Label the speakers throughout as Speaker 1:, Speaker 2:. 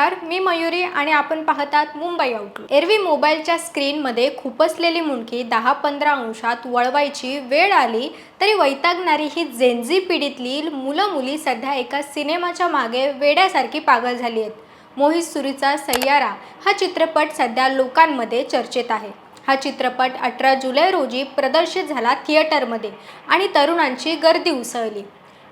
Speaker 1: नमस्कार मी मयुरी आणि आपण पाहतात मुंबई आउटलुक एरवी मोबाईलच्या स्क्रीनमध्ये खुपसलेली मुंडकी दहा पंधरा अंशात वळवायची वेळ आली तरी वैतागणारी ही झेंझी पिढीतली मुलं मुली सध्या एका सिनेमाच्या मागे वेड्यासारखी पागल झाली आहेत. मोहित सुरीचा सय्यारा हा चित्रपट सध्या लोकांमध्ये चर्चेत आहे. हा चित्रपट अठरा जुलै रोजी प्रदर्शित झाला थिएटरमध्ये आणि तरुणांची गर्दी उसळली.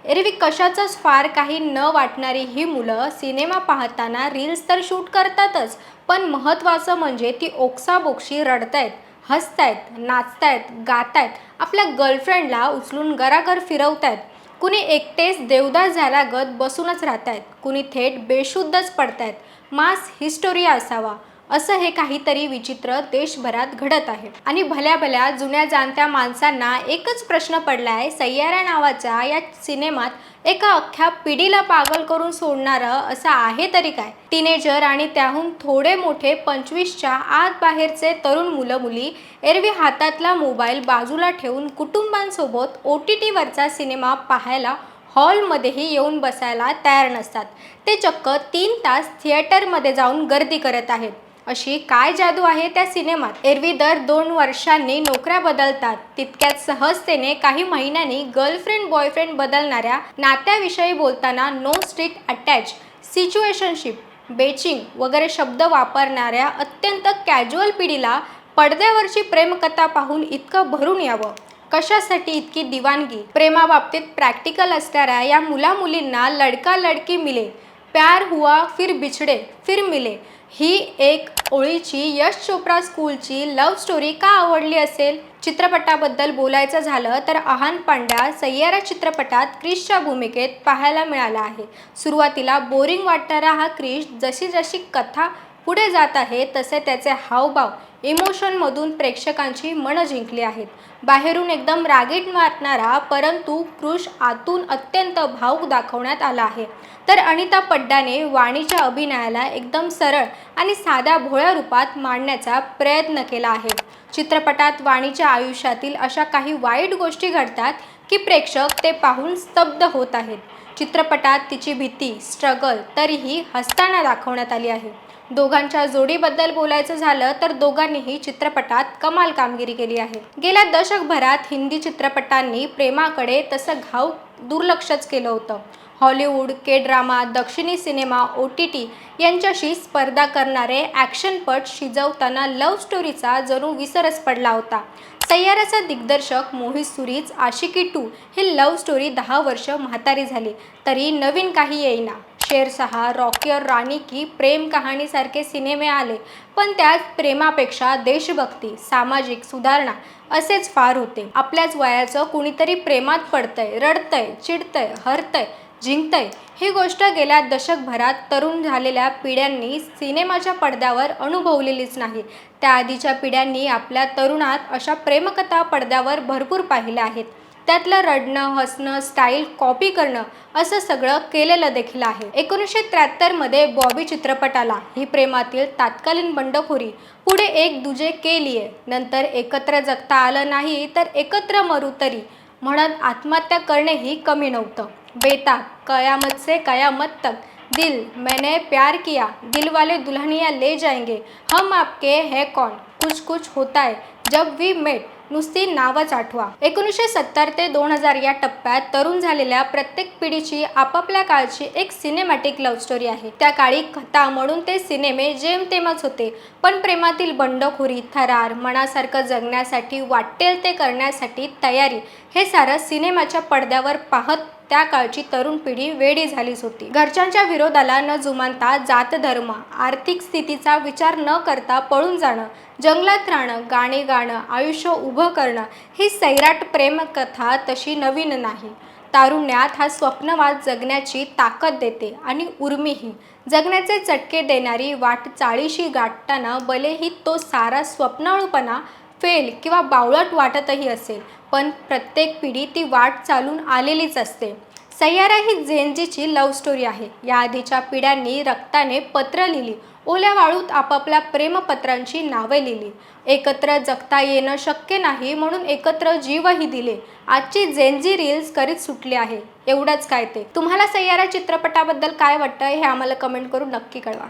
Speaker 1: एरवी कशाचंच फार काही न वाटणारी ही मुलं सिनेमा पाहताना रील्स तर शूट करतातच पण महत्त्वाचं म्हणजे ती ओक्साबोक्शी रडतायत हसतायत नाचतायत गातायत आपल्या गर्लफ्रेंडला उचलून घराघर फिरवतायत. कुणी एकटेच देवदास झाल्यागत बसूनच राहतायत. कुणी थेट बेशुद्धच पडतायत. मास हिस्टोरिया असावा. असं हे काहीतरी विचित्र देशभरात घडत आहे. आणि भल्या भल्या जुन्या जाणत्या माणसांना एकच प्रश्न पडलाय सय्यारा नावाच्या या सिनेमात एका अख्ख्या पिढीला पागल करून सोडणारं असं आहे तरी काय? टीनेजर आणि त्याहून थोडे मोठे पंचवीसच्या आत बाहेरचे तरुण मुलं मुली एरवी हातातला मोबाईल बाजूला ठेवून कुटुंबांसोबत ओ टी टीवरचा सिनेमा पाहायला हॉलमध्येही येऊन बसायला तयार नसतात. ते चक्क तीन तास थिएटरमध्ये जाऊन गर्दी करत आहेत. अशी काय जादू आहे त्या सिनेमात? एरवी दर दोन वर्षांनी नोकऱ्या बदलतात. तितक्याच सहजतेने काही महिन्यांनी गर्लफ्रेंड बॉयफ्रेंड बदलणाऱ्या नात्याविषयी बोलताना no strict attach situationship benching वगैरे शब्द वापरणाऱ्या अत्यंत कॅज्युअल पिढीला पडद्यावरची प्रेमकथा पाहून इतकं भरून यावं. कशासाठी इतकी दिवाणगी? प्रेमाबाबतीत प्रॅक्टिकल असणाऱ्या या मुला मुलींना लडका लडकी मिले. प्यार हुआ फिर बिछडे फिर मिले. ही एक ओळीची यश चोप्रा स्कूलची लव्ह स्टोरी का आवडली असेल? चित्रपटाबद्दल बोलायचं झालं तर आहान पांड्या सय्यारा चित्रपटात क्रिशच्या भूमिकेत पाहायला मिळाला आहे. सुरुवातीला बोरिंग वाटणारा हा क्रिश जशी जशी कथा पुढे जात आहे तसे त्याचे हावभाव इमोशनमधून प्रेक्षकांची मनं जिंकली आहेत. बाहेरून एकदम रागीट वाटणारा परंतु कृष आतून अत्यंत भाऊक दाखवण्यात आला आहे. तर अनिता पड्डाने वाणीच्या अभिनयाला एकदम सरळ आणि साध्या भोळ्या रूपात मांडण्याचा प्रयत्न केला आहे. चित्रपटात वाणीच्या आयुष्यातील अशा काही वाईट गोष्टी घडतात की प्रेक्षक ते पाहून स्तब्ध होत आहेत. चित्रपटात तिची भीती स्ट्रगल तरीही हसताना दाखवण्यात आली आहे. दोघांच्या जोडीबद्दल बोलायचं झालं तर दोघांनीही चित्रपटात कमाल कामगिरी केली आहे. गेल्या दशकभरात हिंदी चित्रपटांनी प्रेमाकडे तसं घाव दुर्लक्षच केलं होतं. हॉलिवूड के ड्रामा दक्षिणी सिनेमा ओ टी टी यांच्याशी स्पर्धा करणारे ॲक्शनपट शिजवताना लव्ह स्टोरीचा जणू विसरच पडला होता. सय्याराचा दिग्दर्शक मोहित सुरीच आशिकी टू ही लव्ह स्टोरी दहा वर्ष म्हातारी झाली. तरी नवीन काही येईना. शेरसहा रॉकी और राणी की प्रेम कहाणीसारखे सिनेमे आले. पण त्यात प्रेमापेक्षा देशभक्ती सामाजिक सुधारणा असेच फार होते. आपल्याच वयाचं कुणीतरी प्रेमात पडतंय रडतंय चिडतंय हरतंय जिंकतंय ही गोष्ट गेल्या दशकभरात तरुण झालेल्या पिढ्यांनी सिनेमाच्या पडद्यावर अनुभवलेलीच नाही. त्याआधीच्या पिढ्यांनी आपल्या तरुणात अशा प्रेमकथा पडद्यावर भरपूर पाहिल्या आहेत. त्यातलं रडणं हसणं स्टाईल कॉपी करणं असं सगळं केलेलं देखील आहे. एकोणीसशे त्र्याहत्तरमध्ये बॉबी चित्रपटाला ही प्रेमातील तात्कालीन बंडखोरी पुढे एक दुजे केलीये. नंतर एकत्र जगता आलं नाही तर एकत्र मरू तरी म्हणत आत्महत्या करणेही कमी नव्हतं. बेताब कयामत से कयामत तक दिल मैंने प्यार किया दिल वाले दुल्हनिया ले जाएंगे हम आपके है कौन? कुछ कुछ होता है जब वी मेट नुसती नावच आठवा. एकोणीसशे सत्तर ते दोन हजार या टप्प्यात तरुण झालेल्या प्रत्येक पिढीची आपापल्या काळची एक सिनेमॅटिक लव्ह स्टोरी आहे. त्या काळी कथा म्हणून ते सिनेमे जेमतेमच होते. पण प्रेमातील बंडखोरी थरार मनासारखं जगण्यासाठी वाटेल ते करण्यासाठी तयारी हे सारं सिनेमाच्या पडद्यावर पाहत त्या काळची तरुण पिढी वेडी झालीच होती. घरच्यांच्या विरोधाला न जुमानता जात धर्म आर्थिक स्थितीचा विचार न करता पळून जाणं जंगलात राहणं गाणे गाणं आयुष्य उभं करणं ही सैराट प्रेमकथा तशी नवीन नाही. तारुण्यात हा स्वप्नवाद जगण्याची ताकद देते आणि उर्मीही. जगण्याचे चटके देणारी वाट चाळीशी गाठताना भलेही तो सारा स्वप्नाळूपणा फेल किंवा बावळट वाटतही असेल पण प्रत्येक पिढी ती वाट चालून आलेलीच असते. सय्यारा ही जेनजीची लव्ह स्टोरी आहे. या आधीच्या पिढ्यांनी रक्ताने पत्र लिहिली ओल्या वाळूत आपापल्या प्रेमपत्रांची नावे लिहिली. एकत्र जगता येणं शक्य नाही म्हणून एकत्र जीवही दिले. आजची जेनजी रील्स करीत सुटली आहे. एवढंच काय ते. तुम्हाला सय्यारा चित्रपटाबद्दल काय वाटतं हे आम्हाला कमेंट करून नक्की कळवा.